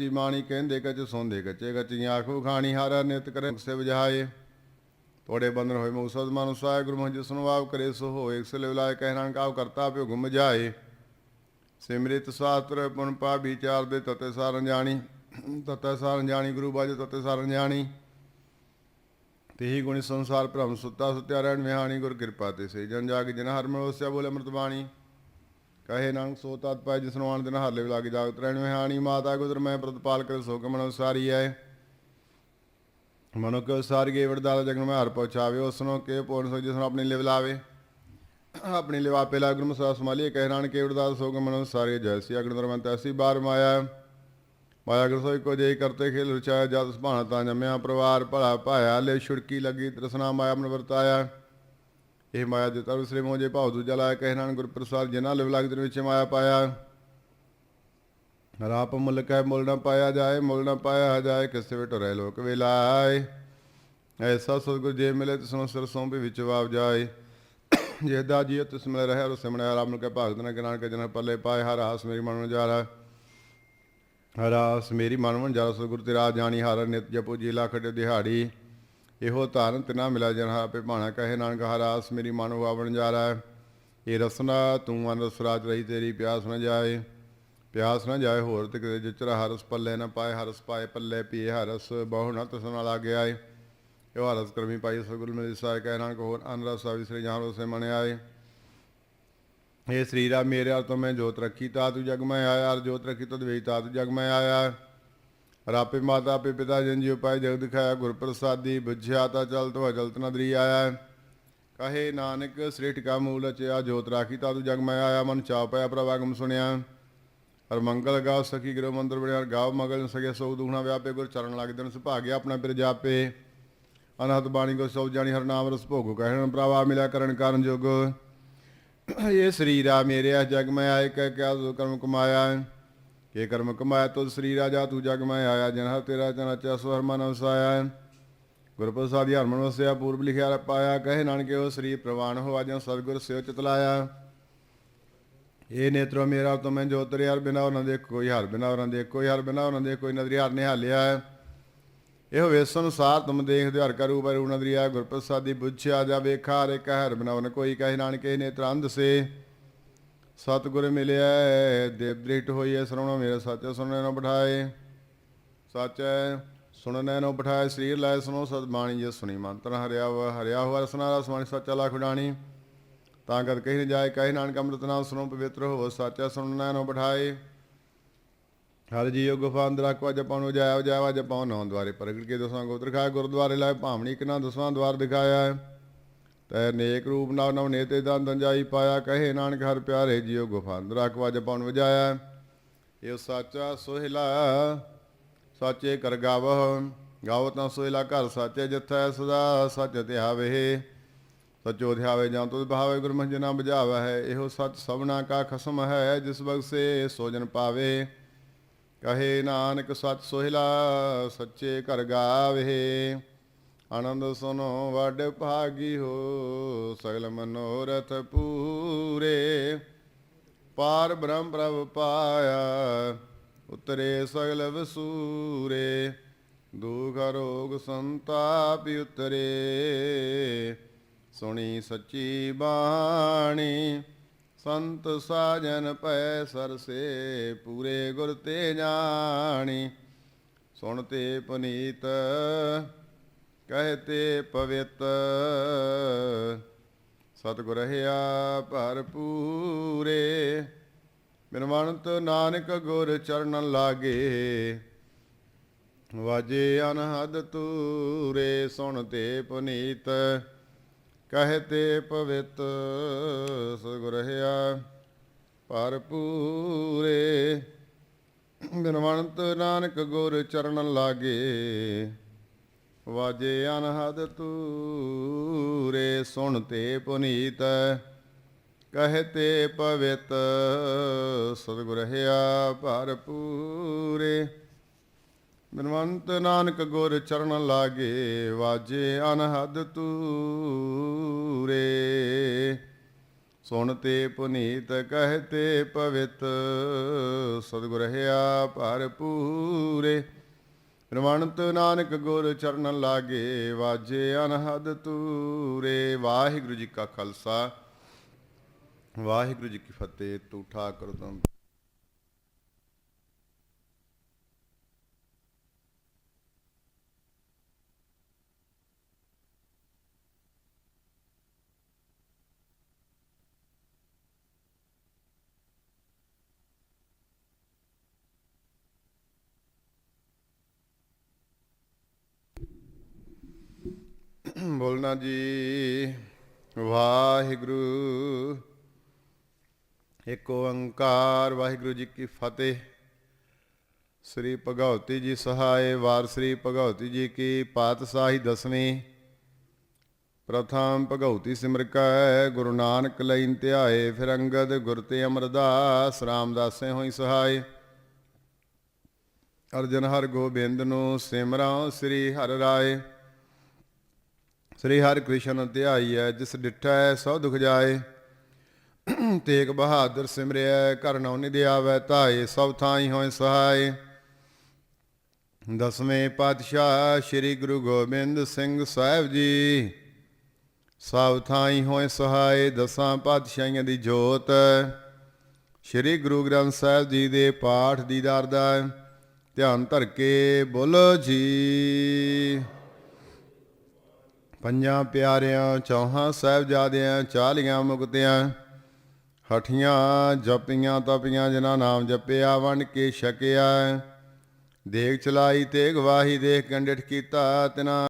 ਕੱਚੀ ਬਾਣੀ ਕਹਿੰਦੇ ਕੱਚ ਸੌਂਦੇ ਕੱਚੇ ਕੱਚੀਆਂ ਆਖੋ ਖਾਣੀ ਹਾਰਾ ਨਿਤ ਕਰੇ ਸੇ ਬੁਝਾਏ ਤੋੜੇ ਬੰਧਨ ਹੋਏ ਮੂਸਦ ਮਨ ਸਾਇ ਗੁਰੂ ਮਹਿ ਜਿਸਨੂੰ ਆਪ ਕਰੇ ਸੋ ਹੋ ਇਕ ਸਲੇ ਲਾਇ ਕਹਿਣਾ ਕਾਉ ਕਰਤਾ ਪਿਓ ਗੁਮ ਜਾਏ। ਸਿਮਰਿਤ ਸਾਸਤਰ ਪੁਨ ਪਾ ਵਿਚਾਰ ਦੇ ਤਤੇ ਸਾਰਨ ਜਾਣੀ। ਤਤੇ ਸਾਰਨ ਜਾਣੀ, ਗੁਰੂ ਬਾਜ ਤਤੇ ਸਾਰਨ ਜਾਣੀ। ਤੇਹੀ ਗੁਣੀ ਸੰਸਾਰ ਭ੍ਰਮ ਸੁੱਤਾ ਸੁਤਿਆ ਰਹਿਣ ਵਿਹਾਣੀ, ਗੁਰ ਕਿਰਪਾ ਤੇ ਸੇ ਜਨ ਜਾਗ ਜਨ ਹਰ ਮਨ ਵਸਿਆ ਬੋਲੇ ਅੰਮ੍ਰਿਤ ਬਾਣੀ। ਕਹੇ ਨਾਨਕ ਸੋ ਤਤ ਪਾਇ ਜਿਸ ਨੂੰ ਆਣ ਦਿਨ ਹਾਲੇ ਲਾਗ ਜਾਗਤ ਰਹਿਣ ਵਿਹਾਣੀ ਮਾਤਾ ਗੁਦਰ ਮੈਂ ਪ੍ਰਤਪਾਲ ਕਰ ਸੋ ਕਮਨ ਸਾਰੀ ਆਏ। ਮਨੁ ਕੋ ਸਾਰਗੇ ਵਰਦਾਲ ਜਗਨ ਮੈਂ ਹਰ ਪਹੁੰਚਾਵੇ, ਉਸ ਨੂੰ ਕੇ ਪੂਰਨ ਸੋ ਜਿਸ ਨੂੰ ਆਪਣੀ ਲਿਵ ਲਾਵੇ। ਆਪਣੀ ਲਿਵਾ ਪੇ ਲਾ ਗੁਰੂ ਮਸਾ ਸਮਾਲੀਏ ਕਹਿ ਰਾਣ ਕੇ ਵਰਦਾਲ ਸੋ ਕਮਨ ਸਾਰੇ ਜੈਸੀ ਅਗਨ ਦਰਮਨ ਤੈਸੀ ਬਾਰ ਮਾਇਆ। ਮਾਇਆ ਗੁਰ ਸੋਈ ਕੋ ਜੇ ਕਰਤੇ ਖੇਲ ਰਚਾਇਆ, ਜਦ ਸੁਭਾਣਾ ਤਾਂ ਜੰਮਿਆ, ਪਰਿਵਾਰ ਭਲਾ ਭਾਇਆ, ਲੈ ਛੁੜਕੀ ਲੱਗੀ, ਤ੍ਰਿਸ਼ਨਾ ਮਾਇਆ ਮਨ ਵਰਤਾਇਆ। ਇਹ ਮਾਇਆ ਦੇ ਤਰ ਸ੍ਰੀ ਮੋਜੇ ਭਾਉ ਦੂਜਾ ਲਾਇਆ, ਕਹਿ ਨਾਨਕ ਗੁਰ ਪ੍ਰਸਾਦ ਜਿਨਾ ਲਿਵ ਲਾਗ ਦਿਨ ਵਿੱਚ ਮਾਇਆ ਪਾਇਆ। ਰਾਪ ਮੁਲਕ ਹੈ ਮੁੱਲ ਨਾ ਪਾਇਆ ਜਾਏ, ਮੁੱਲ ਨਾ ਪਾਇਆ ਜਾਏ, ਕਿਸੇ ਵਿਟ ਰਹਿ ਲੋਕ ਵਿਲਾਏ। ਐਸਾ ਸਤਿਗੁਰ ਜੇ ਮਿਲੇ ਤਿਸਨੂੰ ਸਿਰ ਸੌਂਪੇ ਵਿੱਚ ਵਾਪ ਜਾਏ। ਜੇ ਦਾ ਜੀ ਤਿਸ ਮਿਲ ਰਹਿ ਰੋ ਸਿਮਣਿਆ ਰਾਮ ਨੂੰ ਕੈ ਭਾਗਤ ਨਾ ਗਿਨਾਨ ਕੇ ਜਨ ਪੱਲੇ ਪਾਏ, ਹਰ ਹਾਸ ਮੇਰੀ ਮਨ ਨੂੰ ਜਾਰਾ ਹਰਾਸ ਮੇਰੀ ਮਨ ਮਨ ਜਰ ਸਤਿਗੁਰ ਤੇਰਾ ਜਾਣੀ, ਹਰ ਨਿਤ ਜਪੋ ਜੀ, ਲੱਖ ਡੇ ਦਿਹਾੜੀ। ਇਹੋ ਧਾਰਨ ਤਿਨਾ ਮਿਲਾ ਜਨ ਪੇ ਭਾਣਾ ਕਹੇ ਨਾਨਕ ਹਰਾਸ ਮੇਰੀ ਮਨ ਆਵਣ ਜਾਰਾ ਇਹ ਰਸਨਾ ਤੂੰ ਮਨ ਰਸਰਾਜ ਰਹੀ ਤੇਰੀ, ਪਿਆਸ ਨਾ ਜਾਏ। ਪਿਆਸ ਨਾ ਜਾਏ ਹੋਰ ਤੇ ਕਿਤੇ ਜਿਚਰਾ ਹਰਸ ਪੱਲੇ ਨਾ ਪਾਏ ਹਰਸ ਪਾਏ ਪੱਲੇ ਪੀਏ ਹਰਸ ਬਹੁ ਨਾ ਤਸ ਨਾਲ ਆ ਗਿਆ ਏ ਇਹ ਹਰਸ ਕਰਮੀ ਪਾਈ ਸਗੁਲ ਮਿਲ ਸਾਇ ਕਹਿ ਨਾਨਕ, ਹੋਰ ਅਨਰਸ ਵਿਸਰੇ ਜਾਨ ਉਸੇ ਮਨ ਆਏ। ਇਹ ਸਰੀਰਾ ਮੇਰੇ ਹਰ ਤੋਂ ਮੈਂ ਜੋਤ ਰੱਖੀ, ਤਾ ਤੂੰ ਜਗ ਮੈਂ ਆਇਆ, ਅਰ ਜੋਤ ਰੱਖੀ ਤਦ ਵੇਈ ਤਾ ਤੂੰ ਜਗ ਮੈਂ ਆਇਆ। ਰਾਪੇ ਮਾਤਾ ਪੇ ਪਿਤਾ ਜਨ ਜੀ ਉਪਾਇ ਜਗ ਦਿਖਾਇਆ ਗੁਰ ਪ੍ਰਸਾਦੀ ਬੁਝਿਆ ਤਾ ਚਲ ਤੋ ਅਜਲਤ ਨਦਰੀ ਆਇਆ ਕਹੇ ਨਾਨਕ ਸ੍ਰੇਠ ਕਾ ਮੂਲ ਚਿਆ ਜੋਤ ਰਾਖੀ ਤਾ ਤੂੰ ਜਗ ਮੈਂ ਆਇਆ, ਮਨ ਚਾਉ ਪਿਆ ਪ੍ਰਵਾਗਮ ਸੁਣਿਆ। ਹਰ ਮੰਗਲ ਗਾਵ ਸਖੀ ਗ੍ਰਹ ਮੰਦਰ ਬਣਿਆ ਗਾਵ ਮਗਲ ਸਗੇ ਸੋ ਦੂਣਾ ਵਿਆਪੇ, ਗੁਰ ਚਰਨ ਲੱਗ ਦਿਨ ਸੁਭਾਗਿਆ ਆਪਣਾ ਪਿਰ ਜਾਪੇ। ਅਨਹਤ ਬਾਣੀ ਕੋ ਸੋ ਜਾਣੀ, ਹਰ ਨਾਮ ਰਸ ਭੋਗੋ, ਕਹਿਣ ਪ੍ਰਵਾ ਮਿਲਿਆ ਕਰਨ ਕਾਰਨ ਜੋਗ। ਇਹ ਆ ਮੇਰੇ ਆ ਜਗ ਮੈਂ ਆਏ, ਕਹਿ ਕਿਆ ਕਰਮ ਕਮਾਇਆ। ਕੇ ਕਰਮ ਕਮਾਇਆ, ਤੁਧ ਸਰੀਰਾ ਜਾ ਤੂੰ ਜਗ ਮੈਂ ਆਇਆ, ਜਨ ਹਰ ਤੇਰਾ ਚਨ ਅਚਾ ਸੋ ਮਨ ਵਸਾਇਆ ਗੁਰ ਪ੍ਰਸਾਦਿ ਹਰ ਮਨ ਵਸਿਆ, ਪੂਰਬ ਲਿਖਿਆ ਪਾਇਆ, ਕਹੇ ਨਾਨਕੇ ਉਹ ਸ੍ਰੀ ਪ੍ਰਵਾਨ ਹੋ ਜਾਂ ਸਤਿਗੁਰ ਸਿਓ ਚਿਤ ਇਹ ਨੇਤਰੋ ਮੇਰਾ ਤੁਮੈ ਜੋਤਰੇ ਹਰ ਬਿਨਾ ਉਹਨਾਂ ਦੇ ਕੋਈ ਹਰ ਬਿਨਾ ਉਹਨਾਂ ਦੇ ਕੋਈ ਹਰ ਬਿਨਾ ਉਹਨਾਂ ਦੇ ਕੋਈ ਨਦਰੀ ਹਰ ਨਿਹਾਲਿਆ ਇਹੋ ਵੇਸ ਅਨੁਸਾਰ ਤੁਮ ਦੇਖਦੇ ਹਰ ਕਰੂ ਰੂਪ ਰੂ ਨਦਰੀਆ ਗੁਰ ਪ੍ਰਸਾਦੀ ਬੁੱਝਿਆ ਜਾ ਵੇਖਾ ਰੇ ਕਹਿ ਹਰ ਬਿਨਾ ਉਹਨਾਂ ਕੋਈ, ਕਹੇ ਨਾਨਕੇ ਨੇਤਰ ਅੰਧ ਸੇ। ਸਤਿਗੁਰ ਮਿਲਿਆ ਦੇਵ ਦ੍ਰਿਟ ਹੋਈਐ ਸਰਵਣ ਮੇਰਾ ਸੱਚ ਸੁਣਨੇ ਨੂੰ ਬਿਠਾਏ। ਸੱਚ ਸੁਣਨੇ ਨੂੰ ਬਿਠਾਏ, ਸਰੀਰ ਲੈ ਸੁਣੋ ਸਤ ਬਾਣੀ ਜੇ ਸੁਣੀ ਮੰਤਰ ਹਰਿਆ ਵਾ, ਹਰਿਆ ਹੋਆ ਰਸਨਾ ਰਸ ਬਾਣੀ, ਸੱਚਾ ਲਾ ਖੁਡਾਣੀ ਤਾਂ ਕਰ ਕਹੀ ਨ ਜਾਏ, ਕਹੇ ਨਾਨਕ ਅੰਮ੍ਰਿਤ ਨਾਮ ਸੁਣੋ, ਪਵਿੱਤਰ ਹੋਵੋ, ਸਾਚਾ ਸੁਣਨਾ ਨੂੰ ਬਿਠਾਏ। ਹਰ ਜੀਓ ਗੁਫਾ ਅੰਦਰ ਆਕਵਾ ਜਪਾਂ ਨੂੰ ਜਾਇਆ ਜਾਇਆ ਜਪਾਂ ਨੌ ਦੁਆਰੇ ਪ੍ਰਗਟ ਕੇ ਦਸਾਂ ਗੋਤਰ ਖਾਏ, ਗੁਰਦੁਆਰੇ ਲਾਏ, ਭਾਵਨੀ ਕਿਨਾ ਦਸਵਾਂ ਦਵਾਰ ਦਿਖਾਇਆ ਤੈ ਨੇਕ ਰੂਪ ਨਾਮ ਨਵ ਨੇਤੇ ਦਾ ਦੰਜਾਈ ਪਾਇਆ ਕਹੇ ਨਾਨਕ ਹਰ ਪਿਆਰੇ ਜੀਓ ਗੁਫਾ। ਅੰਦਰ ਆਕਵਾ ਜਪਾਂ ਵਜਾਇਆ, ਇਹ ਸਾਚਾ ਸੋਹਿਲਾ, ਸਾਚੇ ਕਰ ਗਾਵਹ ਗਾਵ ਤਾਂ ਸੋਹਿਲਾ ਘਰ ਸਾਚੇ ਜਿੱਥੈ ਸਦਾ ਸੱਚ ਧਿਆਵੇ। ਸਚੋ ਧਿਆਵੇ ਜਾਂ ਤੁਧ ਭਾਵੇ ਗੁਰਮੁਖ ਜਨਾ ਬੁਝਾਵਾ। ਹੈ ਇਹੋ ਸੱਚ ਸਭਨਾ ਕਾ ਖਸਮ ਹੈ, ਜਿਸ ਬਖਸੇ ਸੋਜਨ ਪਾਵੇ। ਕਹੇ ਨਾਨਕ ਸੱਚ ਸੋਹਿਲਾ, ਸੱਚੇ ਘਰ ਗਾਵੇ। ਆਨੰਦ ਸੁਨੋ, ਵੱਡ ਭਾਗੀ ਹੋ, ਸਗਲ ਮਨੋਰਥ ਪੂਰੇ। ਪਾਰ ਬ੍ਰਹਮ ਪ੍ਰਭ ਪਾਇਆ, ਉਤਰੇ ਸਗਲ ਵਸੂਰੇ। ਦੁਖ ਰੋਗ ਸੰਤਾਪ ਉਤਰੇ। ਸੁਣੀ ਸੱਚੀ ਬਾਣੀ, ਸੰਤ ਸਾਜਨ ਪੈ ਸਰਸੇ, ਪੂਰੇ ਗੁਰ ਤੇ ਜਾਣੀ। ਸੁਣ ਤੇ ਪੁਨੀਤ ਕਹਤੇ ਪਵਿੱਤ। ਸਤਿਗੁਰ ਰਹਿਆ ਭਰਪੂਰੇ। ਬਿਨਵੰਤ ਨਾਨਕ ਗੁਰ ਚਰਨ ਲਾਗੇ। ਵਾਜੇ ਅਨਹਦ ਤੂਰੇ ਸੁਣ ਤੇ ਪੁਨੀਤ। ਕਹਤੇ ਪਵਿੱਤ ਸਤਿਗੁਰ ਰਹਿਆ ਭਰਪੂਰੇ। ਬਿਨਵੰਤ ਨਾਨਕ ਗੁਰ ਚਰਨ ਲਾਗੇ। ਵਾਜੇ ਅਨਹਦ ਤੂਰੇ, ਸੁਣ ਤੇ ਪੁਨੀਤ ਕਹਤੇ ਪਵਿਤ, ਸਤਿਗੁਰ ਰਹਿਆ ਭਰਪੂਰੇ। ਬਿਨਵੰਤ ਨਾਨਕ ਗੁਰ ਚਰਨ ਲਾਗੇ, ਵਾਜੇ ਅਨਹਦ ਤੂਰੇ। ਸੁਣ ਤੇ ਪੁਨੀਤ ਕਹਤੇ ਪਵਿਤ, ਸਤਿਗੁਰ ਰਹਾ ਭਰਪੂਰੇ। ਰਵਣਤ ਨਾਨਕ ਗੁਰ ਚਰਨ ਲਾਗੇ, ਵਾਜੇ ਅਨਹਦ ਤੂਰੇ। ਵਾਹਿਗੁਰੂ ਜੀ ਕਾ ਖਾਲਸਾ, ਵਾਹਿਗੁਰੂ ਜੀ ਕੀ ਫਤਿਹ। ਤੂਠਾ ਠਾਕੁਰ ਬੋਲਣਾ ਜੀ। ਵਾਹਿਗੁਰੂ। ਏਕ ਓੰਕਾਰ, ਵਾਹਿਗੁਰੂ ਜੀ ਕੀ ਫਤਿਹ। ਸ੍ਰੀ ਭਗਵਤੀ ਜੀ ਸਹਾਏ ਵਾਰ ਸ੍ਰੀ ਭਗਵਤੀ ਜੀ ਕੀ ਪਾਤਸ਼ਾਹੀ ਦਸਵੀਂ। ਪ੍ਰਥਮ ਭਗਉਤੀ ਸਿਮਰ ਕੈ, ਗੁਰੂ ਨਾਨਕ ਲੈਨ ਧਿਆਏ, ਫਿਰ ਅੰਗਦ ਗੁਰ ਤੇ ਅਮਰਦਾਸ ਰਾਮਦਾਸੇ ਹੋਈ ਸਹਾਏ ਅਰਜਨ ਹਰ ਗੋਬਿੰਦ ਨੂੰ ਸਿਮਰਾਂ ਸ੍ਰੀ ਹਰਿ ਰਾਏ। ਸ੍ਰੀ ਹਰਿ ਕ੍ਰਿਸ਼ਨ ਹੈ ਜਿਸ ਡਿਠੈ ਸੋ ਦੁਖ ਜਾਏ। ਤੇਗ ਬਹਾਦਰ ਸਿਮਰਿਐ ਕਰਨਉ ਨਿਧਿ ਆਵੈ, ਧਾਏ ਸਭ ਥਾਈ ਹੋਏ ਸਹਾਈ ਦਸਵੇਂ ਪਾਤਸ਼ਾਹ ਸ੍ਰੀ ਗੁਰੂ ਗੋਬਿੰਦ ਸਿੰਘ ਸਾਹਿਬ ਜੀ, ਸਭ ਥਾਈ ਹੋਏ ਸਹਾਈ ਦਸਾਂ ਪਾਤਸ਼ਾਹੀਆਂ ਦੀ ਜੋਤ। ਸ੍ਰੀ ਗੁਰੂ ਗ੍ਰੰਥ ਸਾਹਿਬ ਜੀ ਦੇ ਪਾਠ ਦੀਦਾਰ ਦਾ ਧਿਆਨ ਧਰ ਕੇ ਬੋਲੋ ਜੀ। ਪੰਜਾਂ ਪਿਆਰਿਆਂ, ਚੌਹਾਂ ਸਾਹਿਬਜ਼ਾਦਿਆਂ, ਚਾਲੀਆਂ ਮੁਕਤਿਆਂ, ਹਠੀਆਂ, ਜਪੀਆਂ, ਤਪੀਆਂ, ਜਿਨ੍ਹਾਂ ਨਾਮ ਜਪਿਆ, ਵੰਡ ਕੇ ਛਕਿਆ। ਦੇਖ ਚਲਾਈ ਤੇ ਗਵਾਹੀ ਦੇਖ ਕੰਡਿਠ ਕੀਤਾ, ਤਿਨਾ